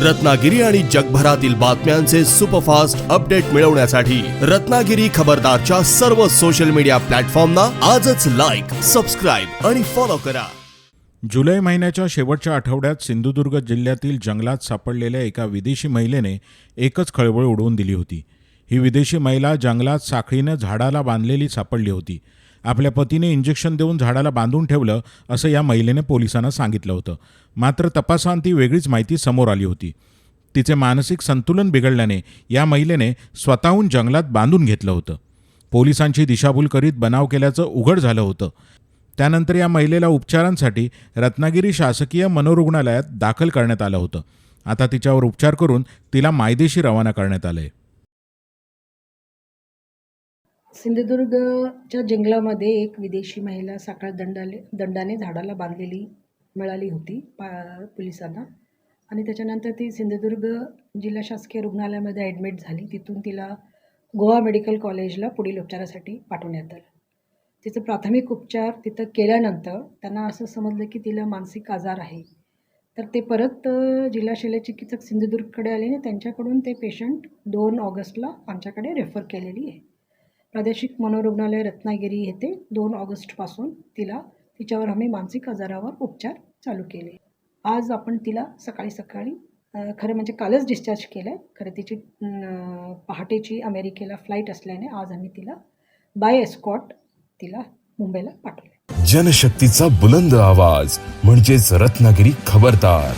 रत्नागिरी आणि जगभरातील बातम्यांचे सुपरफास्ट अपडेट मिळवण्यासाठी रत्नागिरी खबरदारच्या सर्व सोशल मीडिया प्लॅटफॉर्मना आजच लाईक सबस्क्राईब आणि फॉलो करा. जुलै महिन्याच्या शेवटच्या आठवड्यात सिंधुदुर्ग जिल्ह्यातील जंगलात सापडलेल्या एका विदेशी महिलेने एकच खळबळ उडवून दिली होती. ही विदेशी महिला जंगलात साखळीनं झाडाला बांधलेली सापडली होती. आपल्या पतीने इंजेक्शन देऊन झाडाला बांधून ठेवलं असं या महिलेने पोलिसांना सांगितलं होतं. मात्र तपासांती वेगळीच माहिती समोर आली होती. तिचे मानसिक संतुलन बिघडल्याने या महिलेने स्वतःहून जंगलात बांधून घेतलं होतं. पोलिसांची दिशाभूल करीत बनाव केल्याचं उघड झालं होतं. त्यानंतर या महिलेला उपचारांसाठी रत्नागिरी शासकीय मनोरुग्णालयात दाखल करण्यात आलं होतं. आता तिच्यावर उपचार करून तिला मायदेशी रवाना करण्यात आलं आहे सिंधुदुर्गच्या जंगलामध्ये एक विदेशी महिला साखळ दंडाले दंडाने झाडाला बांधलेली मिळाली होती पा पोलिसांना. आणि त्याच्यानंतर ती सिंधुदुर्ग जिल्हा शासकीय रुग्णालयामध्ये ॲडमिट झाली. तिथून तिला गोवा मेडिकल कॉलेजला पुढील उपचारासाठी पाठवण्यात आलं. तिचं प्राथमिक उपचार तिथं केल्यानंतर त्यांना असं समजलं की तिला मानसिक आजार आहे. तर ते परत अ, जिल्हा शल्यचिकित्सक सिंधुदुर्गकडे आले आणि त्यांच्याकडून ते पेशंट दोन ऑगस्टला आमच्याकडे रेफर केलेली आहे. प्रादेशिक मनोरुग्णालय रत्नागिरी येथे दोन ऑगस्टपासून तिला तिच्यावर आम्ही मानसिक आजारावर उपचार चालू केले. आज आपण तिला सकाळी सकाळी खरं म्हणजे कालच डिस्चार्ज केलं आहे खरं तिची पहाटेची अमेरिकेला फ्लाईट असल्याने आज आम्ही तिला बाय एस्कॉट तिला मुंबईला पाठवले जनशक्तीचा बुलंद आवाज म्हणजेच रत्नागिरी खबरदार.